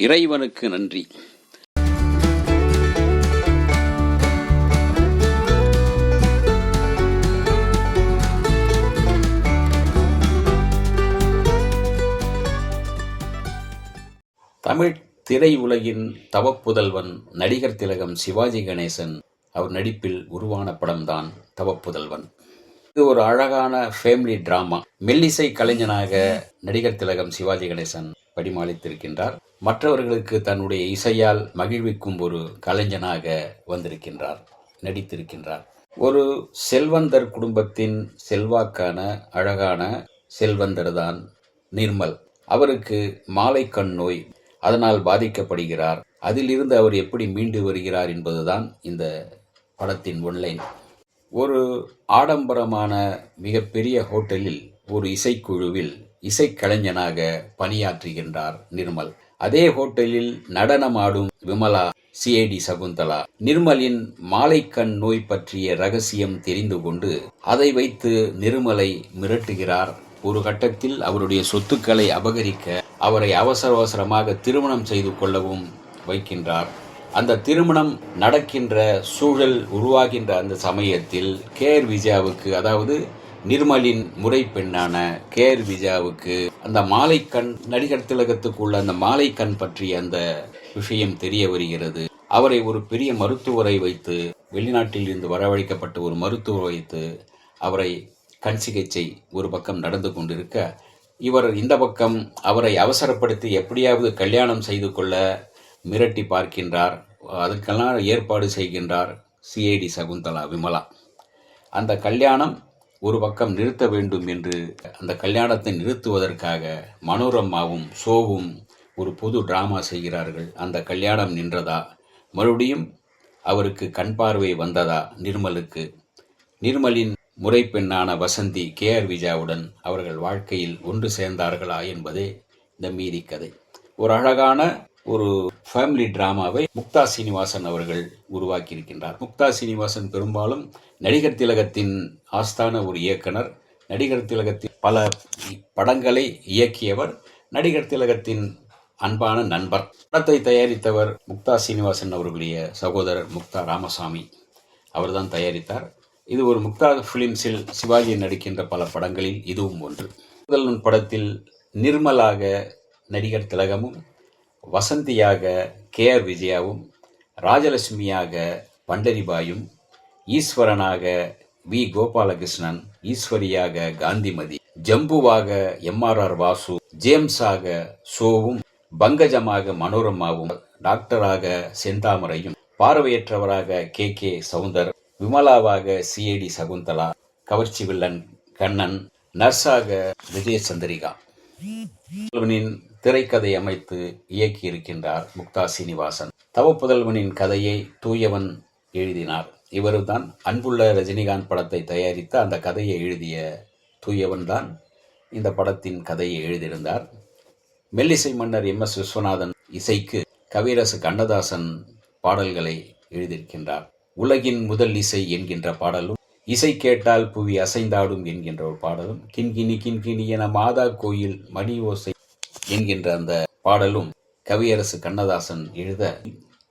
இறைவனுக்கு நன்றி. தமிழ் திரையுலகின் தவப்புதல்வன் நடிகர் திலகம் சிவாஜி கணேசன் அவர் நடிப்பில் உருவான படம்தான் தவப்புதல்வன். இது ஒரு அழகான ஃபேமிலி டிராமா மெல்லிசை கலைஞனாக நடிகர் திலகம் சிவாஜி கணேசன் படிமாளித்திருக்கின்றார் மற்றவர்களுக்கு தன்னுடைய இசையால் மகிழ்விக்கும் ஒரு கலைஞனாக வந்திருக்கின்றார் நடித்திருக்கின்றார். ஒரு செல்வந்தர் குடும்பத்தின் செல்வாக்கான அழகான செல்வந்தர் தான் நிர்மல். அவருக்கு மாலைக்கண் நோய் அதனால் பாதிக்கப்படுகிறார். அதிலிருந்து அவர் எப்படி மீண்டு வருகிறார் என்பதுதான் இந்த படத்தின் ஒன்லைன். ஒரு ஆடம்பரமான மிகப்பெரிய ஹோட்டலில் ஒரு இசைக்குழுவில் இசைக்கலைஞனாக பணியாற்றுகின்றார் நிர்மல். அதே ஹோட்டலில் நடனமாடும் விமலா சிஐடி சகுந்தலா. நிர்மலின் மாலைக்கண் நோய் பற்றிய ரகசியம் தெரிந்து கொண்டு அதை வைத்து நிர்மலை மிரட்டுகிறார். ஒரு கட்டத்தில் அவருடைய சொத்துக்களை அபகரிக்க அவரை அவசர அவசரமாக திருமணம் செய்து கொள்ளவும் வைக்கின்றார். அந்த திருமணம் நடக்கின்ற சூழல் உருவாகின்ற அந்த சமயத்தில் கேர் விஜயாவுக்கு அதாவது நிர்மலின் முறை பெண்ணான கேர் விஜயாவுக்கு அந்த மாலைக்கண் நடிகர் திலகத்துக்குள்ள அந்த அந்த மாலைக்கண் பற்றிய அந்த விஷயம் தெரிய வருகிறது. அவரை ஒரு பெரிய மருத்துவரை வைத்து வெளிநாட்டில் இருந்து வரவழைக்கப்பட்ட ஒரு மருத்துவர் வைத்து அவரை கண் சிகிச்சை ஒரு பக்கம் நடந்து கொண்டிருக்க இவர் இந்த பக்கம் அவரை அவசரப்படுத்தி எப்படியாவது கல்யாணம் செய்து கொள்ள மிரட்டி பார்க்கின்றார். அதுக்கெல்லாம் ஏற்பாடு செய்கின்றார் சிஐடி சகுந்தலா விமலா. அந்த கல்யாணம் ஒரு பக்கம் நிறுத்த வேண்டும் என்று அந்த கல்யாணத்தை நிறுத்துவதற்காக மனோரம்மாவும் சோவும் ஒரு புது டிராமா செய்கிறார்கள். அந்த கல்யாணம் நின்றதா? மறுபடியும் அவருக்கு கண் பார்வை வந்ததா? நிர்மலுக்கு. நிர்மலின் முறைப்பெண்ணான வசந்தி கே ஆர் விஜாவுடன் அவர்கள் வாழ்க்கையில் ஒன்று சேர்ந்தார்களா என்பதே இந்த மீதி கதை. ஒரு அழகான ஒரு ஃபேமிலி டிராமாவை முக்தா சீனிவாசன் அவர்கள் உருவாக்கி இருக்கின்றார் முக்தா சீனிவாசன் பெரும்பாலும் நடிகர் திலகத்தின் ஆஸ்தான ஒரு இயக்குனர் நடிகர் திலகத்தின் பல படங்களை இயக்கியவர் நடிகர் திலகத்தின் அன்பான நண்பர். படத்தை தயாரித்தவர் முக்தா சீனிவாசன் அவர்களுடைய சகோதரர் முக்தா ராமசாமி. அவர்தான் தயாரித்தார். இது ஒரு முக்தா ஃபிலிம்ஸில் சிவாஜி நடிக்கின்ற பல படங்களில் இதுவும் ஒன்று. முதல் படத்தில் நிர்மலாக நடிகர் திலகமும் வசந்தியாக கே ஆர் விஜயாவும் ராஜலட்சுமியாக பண்டரிபாயும் ஈஸ்வரனாக வி கோபாலகிருஷ்ணன் ஈஸ்வரியாக காந்திமதி ஜம்புவாக எம் ஆர் ஆர் வாசு ஜேம்ஸாக சோவும் பங்கஜமாக மனோரமாவும் டாக்டராக செந்தாமரையும் பார்வையற்றவராக கே கே சவுந்தர் விமலாவாக சிஏடி சகுந்தலா கவர்ச்சி வில்லன் கண்ணன் நர்ஸாக விஜய சந்திரிகா புதல்வனின் திரைக்கதை அமைத்து இயக்கியிருக்கின்றார் முக்தா சீனிவாசன். தவப்புதல்வனின் கதையை தூயவன் எழுதினார். இவருதான் அன்புள்ள ரஜினிகாந்த் படத்தை தயாரித்த அந்த கதையை எழுதிய தூயவன் தான் இந்த படத்தின் கதையை எழுதியிருந்தார். மெல்லிசை மன்னர் எம். எஸ். விஸ்வநாதன் இசைக்கு கவிரசு கண்ணதாசன் பாடல்களை எழுதியிருக்கின்றார். உலகின் முதல் இசை என்கின்ற பாடலும் இசை கேட்டால் புவி அசைந்தாடும் என்கின்ற ஒரு பாடலும் கிண்கிணி கிண்கிணி என மாதா கோயில் மணி ஓசை என்கின்ற அந்த பாடலும் கவியரசு கண்ணதாசன் எழுத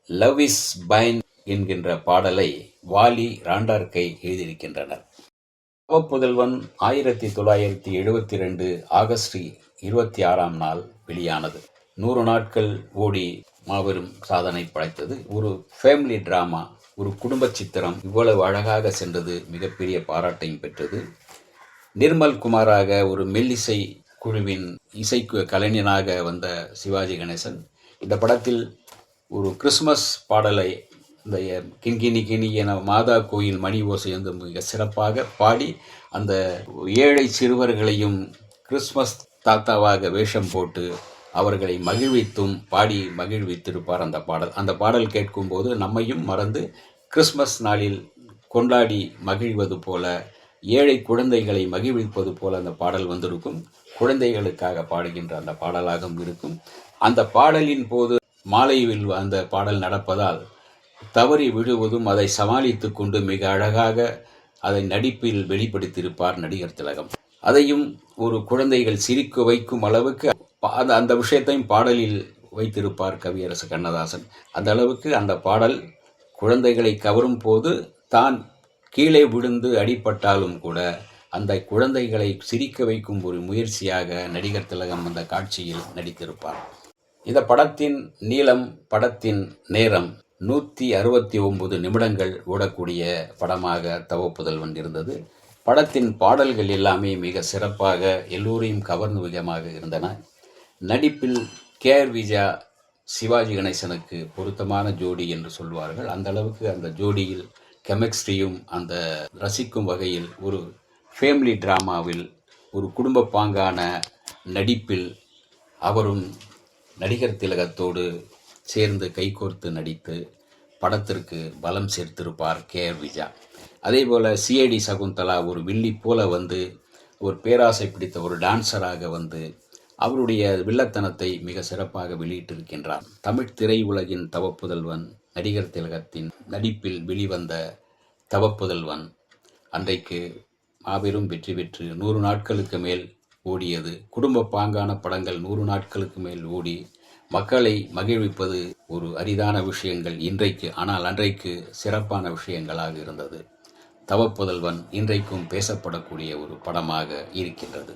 லவ் இஸ் பைன் என்கின்ற பாடலை வாலி ராண்டார்கை எழுதியிருக்கின்றனர். புதல்வன் ஆயிரத்தி தொள்ளாயிரத்தி எழுபத்தி ரெண்டு ஆகஸ்ட் இருபத்தி ஆறாம் நாள் வெளியானது. நூறு நாட்கள் ஓடி மாபெரும் சாதனை படைத்தது. ஒரு ஃபேமிலி ட்ராமா ஒரு குடும்ப சித்திரம் இவ்வளவு அழகாக சென்றது மிகப்பெரிய பாராட்டையும் பெற்றது. நிர்மல் குமாராக ஒரு மெல்லிசை குழுவின் இசை கலைஞனாக வந்த சிவாஜி கணேசன். இந்த படத்தில் ஒரு கிறிஸ்மஸ் பாடலை இந்த கிண்கிணி கிணி என மாதா கோயில் மணி ஓசை வந்து மிக சிறப்பாக பாடி அந்த ஏழை சிறுவர்களையும் கிறிஸ்மஸ் தாத்தாவாக வேஷம் போட்டு அவர்களை மகிழ்வித்தும் பாடி மகிழ்வித்திருப்பார் அந்த பாடல். அந்த பாடல் கேட்கும்போது நம்மையும் மறந்து கிறிஸ்மஸ் நாளில் கொண்டாடி மகிழ்வது போல ஏழை குழந்தைகளை மகிழ்விப்பது போல அந்த பாடல் வந்திருக்கும். குழந்தைகளுக்காக பாடுகின்ற அந்த பாடலாகவும் இருக்கும். அந்த பாடலின் போது மாலையில் அந்த பாடல் நடப்பதால் தவறி விழுவதும் அதை சமாளித்து கொண்டு மிக அழகாக அதை நடிப்பில் வெளிப்படுத்தியிருப்பார் நடிகர் திலகம். அதையும் ஒரு குழந்தைகள் சிரிக்க வைக்கும் அளவுக்கு அந்த அந்த விஷயத்தையும் பாடலில் வைத்திருப்பார் கவியரசு கண்ணதாசன். அந்த அளவுக்கு அந்த பாடல் குழந்தைகளை கவரும் போது தான் கீழே விழுந்து அடிபட்டாலும் கூட அந்த குழந்தைகளை சிரிக்க வைக்கும் ஒரு முயற்சியாக நடிகர் திலகம் அந்த காட்சியில் நடித்திருப்பார். இந்த படத்தின் நீளம் படத்தின் நேரம் நூற்றி அறுபத்தி ஒன்பது நிமிடங்கள் ஓடக்கூடிய படமாக தவப்புதல்வன் இருந்தது படத்தின் பாடல்கள் எல்லாமே மிக சிறப்பாக எல்லோரையும் கவர்ந்த விதமாக இருந்தன. நடிப்பில் கேஆர் விஜயா சிவாஜி கணேசனுக்கு பொருத்தமான ஜோடி என்று சொல்வார்கள். அந்த அளவுக்கு அந்த ஜோடியில் கெமிஸ்ட்ரியும் அந்த ரசிக்கும் வகையில் ஒரு ஃபேமிலி டிராமாவில் ஒரு குடும்ப பாங்கான நடிப்பில் அவரும் நடிகர் திலகத்தோடு சேர்ந்து கைகோர்த்து நடித்து படத்திற்கு பலம் சேர்த்திருப்பார் கே ஆர் விஜா அதே போல் சிஐடி சகுந்தலா ஒரு வில்லி போல வந்து ஒரு பேராசை பிடித்த ஒரு டான்ஸராக வந்து அவருடைய வில்லத்தனத்தை மிக சிறப்பாக வெளியிட்டிருக்கின்றார். தமிழ் திரையுலகின் தவப்புதல்வன் நடிகர் திலகத்தின் நடிப்பில் வெளிவந்த தவப்புதல்வன் அன்றைக்கு மாபெரும் வெற்றி பெற்று நூறு நாட்களுக்கு மேல் ஓடியது. குடும்ப பாங்கான படங்கள் நூறு நாட்களுக்கு மேல் ஓடி மக்களை மகிழ்விப்பது ஒரு அரிதான விஷயங்கள் இன்றைக்கு ஆனால் அன்றைக்கு சிறப்பான விஷயங்களாக இருந்தது. தவப்புதல்வன் இன்றைக்கும் பேசப்படக்கூடிய ஒரு படமாக இருக்கின்றது.